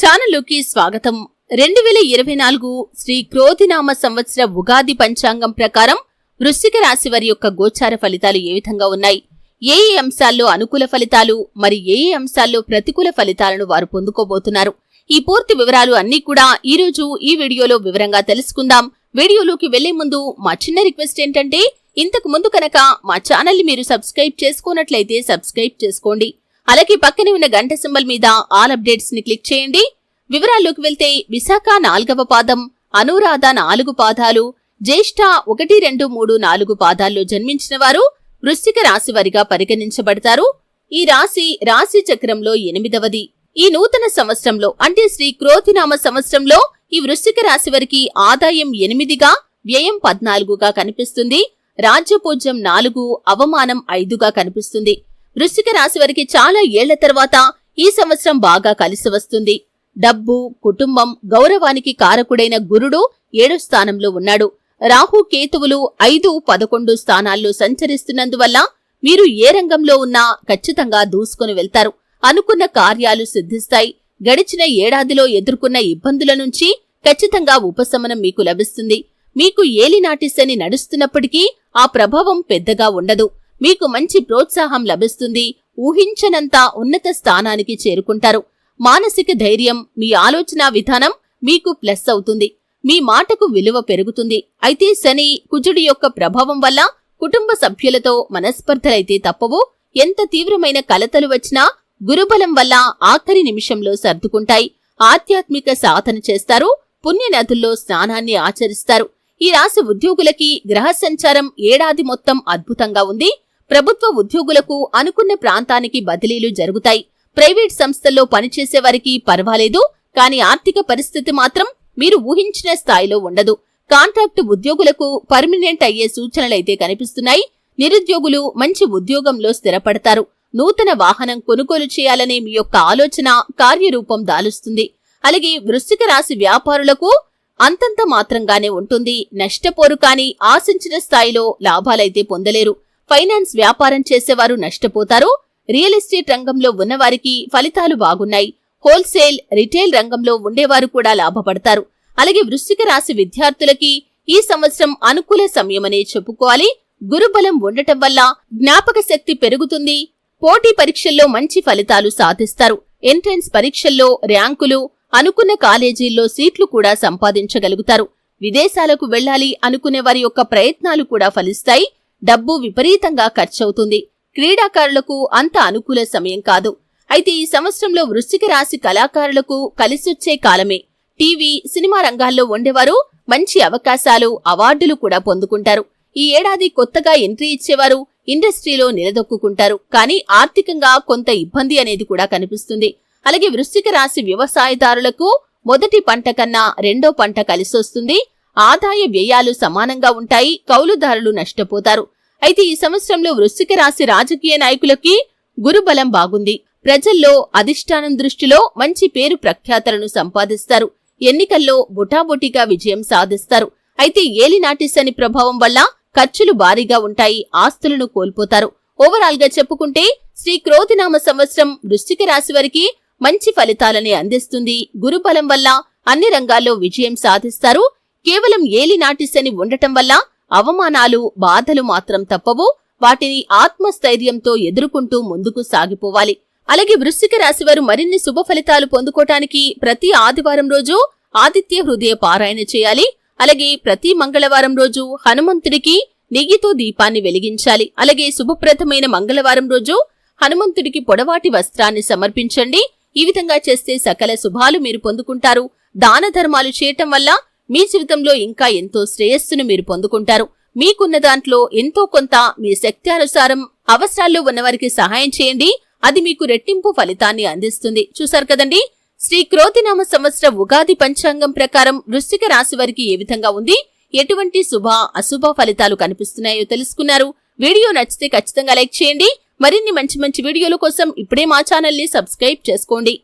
ఛానల్లోకి స్వాగతం. రెండు వేల ఇరవై నాలుగు శ్రీ క్రోధినామ సంవత్సర ఉగాది పంచాంగం ప్రకారం వృశ్చిక రాశి వారి యొక్క గోచార ఫలితాలు ఏ విధంగా ఉన్నాయి? ఏ ఏ అంశాల్లో అనుకూల ఫలితాలు మరి ఏ ఏ అంశాల్లో ప్రతికూల ఫలితాలను వారు పొందుకోబోతున్నారు? ఈ పూర్తి వివరాలు అన్నీ కూడా ఈ రోజు ఈ వీడియోలో వివరంగా తెలుసుకుందాం. వీడియోలోకి వెళ్ళే ముందు మా చిన్న రిక్వెస్ట్ ఏంటంటే ఇంతకు ముందు కనుక మా ఛానల్ మీరు సబ్స్క్రైబ్ చేసుకున్నట్లయితే సబ్స్క్రైబ్ చేసుకోండి. అలాగే పక్కనే ఉన్న గంట సింబల్ మీద ఆల్ అప్డేట్స్ని క్లిక్ చేయండి. వివరాల్లోకి వెళ్తే విశాఖ నాలుగవ పాదం అనురాధ నాలుగు పాదాలు జ్యేష్ఠ ఒకటి రెండు మూడు నాలుగు పాదాల్లో జన్మించిన వారు వృశ్చిక రాశి వారిగా పరిగణించబడతారు. ఈ రాశి రాశి చక్రంలో ఎనిమిదవది. ఈ నూతన సంవత్సరంలో అంటే శ్రీ క్రోతినామ సంవత్సరంలో ఈ వృశ్చిక రాశి వారికి ఆదాయం ఎనిమిదిగా వ్యయం పద్నాలుగుగా కనిపిస్తుంది. రాజ్యపూజ్యం నాలుగు అవమానం ఐదుగా కనిపిస్తుంది. వృశ్చిక రాశి వారికి చాలా ఏళ్ళ తర్వాత ఈ సంవత్సరం బాగా కలిసి వస్తుంది. డబ్బు కుటుంబం గౌరవానికి కారకుడైన గురుడు ఏడో స్థానంలో ఉన్నాడు. రాహు కేతువులు ఐదు పదకొండు స్థానాల్లో సంచరిస్తున్నందువల్ల మీరు ఏ రంగంలో ఉన్నా ఖచ్చితంగా దూసుకుని వెళ్తారు. అనుకున్న కార్యాలు సిద్ధిస్తాయి. గడిచిన ఏడాదిలో ఎదుర్కొన్న ఇబ్బందుల నుంచి ఖచ్చితంగా ఉపశమనం మీకు లభిస్తుంది. మీకు ఏలినాటి శని నడుస్తున్నప్పటికీ ఆ ప్రభావం పెద్దగా ఉండదు. మీకు మంచి ప్రోత్సాహం లభిస్తుంది. ఊహించనంత ఉన్నత స్థానానికి చేరుకుంటారు. మానసిక ధైర్యం మీ ఆలోచన విధానం మీకు ప్లస్ అవుతుంది. మీ మాటకు విలువ పెరుగుతుంది. అయితే శని కుజుడి యొక్క ప్రభావం వల్ల కుటుంబ సభ్యులతో మనస్పర్ధలైతే తప్పవు. ఎంత తీవ్రమైన కలతలు వచ్చినా గురుబలం వల్ల ఆఖరి నిమిషంలో సర్దుకుంటాయి. ఆధ్యాత్మిక సాధన చేస్తారు. పుణ్యనదుల్లో స్నానాన్ని ఆచరిస్తారు. ఈ రాశి ఉద్యోగులకి గ్రహ సంచారం ఏడాది మొత్తం అద్భుతంగా ఉంది. ప్రభుత్వ ఉద్యోగులకు అనుకున్న ప్రాంతానికి బదిలీలు జరుగుతాయి. ప్రైవేట్ సంస్థల్లో పనిచేసే వారికి పర్వాలేదు కానీ ఆర్థిక పరిస్థితి మాత్రం మీరు ఊహించిన స్థాయిలో ఉండదు. కాంట్రాక్టు ఉద్యోగులకు పర్మినెంట్ అయ్యే సూచనలైతే కనిపిస్తున్నాయి. నిరుద్యోగులు మంచి ఉద్యోగంలో స్థిరపడతారు. నూతన వాహనం కొనుగోలు చేయాలనే మీ యొక్క ఆలోచన కార్యరూపం దాలుస్తుంది. అలాగే వృశ్చిక రాశి వ్యాపారులకు అంతంత మాత్రంగానే ఉంటుంది. నష్టపోరు కాని ఆశించిన స్థాయిలో లాభాలైతే పొందలేరు. ఫైనాన్స్ వ్యాపారం చేసేవారు నష్టపోతారు. రియల్ ఎస్టేట్ రంగంలో ఉన్నవారికి ఫలితాలు బాగున్నాయి. హోల్సేల్ రిటైల్ రంగంలో ఉండేవారు కూడా లాభపడతారు. అలాగే వృశ్చిక రాశి విద్యార్థులకి ఈ సంవత్సరం అనుకూల సమయమనే చెప్పుకోవాలి. గురుబలం ఉండటం వల్ల జ్ఞాపక శక్తి పెరుగుతుంది. పోటీ పరీక్షల్లో మంచి ఫలితాలు సాధిస్తారు. ఎంట్రన్స్ పరీక్షల్లో ర్యాంకులు అనుకున్న కాలేజీల్లో సీట్లు కూడా సంపాదించగలుగుతారు. విదేశాలకు వెళ్ళాలి అనుకునే వారి యొక్క ప్రయత్నాలు కూడా ఫలిస్తాయి. డబ్బు విపరీతంగా ఖర్చవుతుంది. క్రీడాకారులకు అంత అనుకూల సమయం కాదు. అయితే ఈ సంవత్సరంలో వృశ్చిక రాశి కళాకారులకు కలిసొచ్చే కాలమే. టీవీ సినిమా రంగాల్లో ఉండేవారు మంచి అవకాశాలు అవార్డులు కూడా పొందుకుంటారు. ఈ ఏడాది కొత్తగా ఎంట్రీ ఇచ్చేవారు ఇండస్ట్రీలో నిలదొక్కుంటారు కానీ ఆర్థికంగా కొంత ఇబ్బంది అనేది కూడా కనిపిస్తుంది. అలాగే వృశ్చిక రాశి వ్యవసాయదారులకు మొదటి పంట కన్నా రెండో పంట కలిసొస్తుంది. ఆదాయ వ్యయాలు సమానంగా ఉంటాయి కౌలుదారులు నష్టపోతారు. అయితే ఈ సంవత్సరంలో వృశ్చిక రాశి రాజకీయ నాయకులకి గురుబలం బాగుంది. ప్రజల్లో అధిష్టానం దృష్టిలో మంచి పేరు ప్రఖ్యాతలను సంపాదిస్తారు. ఎన్నికల్లో బుటాబుటిగా విజయం సాధిస్తారు. అయితే ఏలినాటి శని ప్రభావం వల్ల ఖర్చులు భారీగా ఉంటాయి ఆస్తులను కోల్పోతారు. ఓవరాల్గా చెప్పుకుంటే శ్రీ క్రోధినామ సంవత్సరం వృశ్చిక రాశి వారికి మంచి ఫలితాలని అందిస్తుంది. గురుబలం వల్ల అన్ని రంగాల్లో విజయం సాధిస్తారు. కేవలం ఏలినాటి శని ఉండటం వల్ల అవమానాలు బాధలు మాత్రం తప్పవు. వాటిని ఆత్మస్థైర్యంతో ఎదుర్కొంటూ ముందుకు సాగిపోవాలి. అలాగే వృశ్చిక రాశివారు మరిన్ని శుభ ఫలితాలు పొందుకోటానికి ప్రతి ఆదివారం రోజు ఆదిత్య హృదయ పారాయణ చేయాలి. అలాగే ప్రతి మంగళవారం రోజు హనుమంతుడికి నెయ్యితో దీపాన్ని వెలిగించాలి. అలాగే శుభప్రదమైన మంగళవారం రోజు హనుమంతుడికి పొడవాటి వస్త్రాన్ని సమర్పించండి. ఈ విధంగా చేస్తే సకల శుభాలు మీరు పొందుకుంటారు. దాన ధర్మాలు చేయటం వల్ల మీ జీవితంలో ఇంకా ఎంతో శ్రేయస్సును మీరు పొందుకుంటారు. మీకున్న దాంట్లో ఎంతో కొంత మీ శక్తి అనుసారం అవసరాల్లో ఉన్నవారికి సహాయం చేయండి. అది మీకు రెట్టింపు ఫలితాన్ని అందిస్తుంది. చూశారు కదండి? శ్రీ క్రోతినామ సంవత్సర ఉగాది పంచాంగం ప్రకారం వృశ్చిక రాశి వారికి ఏ విధంగా ఉంది? ఎటువంటి శుభ అశుభ ఫలితాలు కనిపిస్తున్నాయో తెలుసుకున్నారు. వీడియో నచ్చితే ఖచ్చితంగా లైక్ చేయండి. మరిన్ని మంచి మంచి వీడియోల కోసం ఇప్పుడే మా ఛానల్ని సబ్స్క్రైబ్ చేసుకోండి.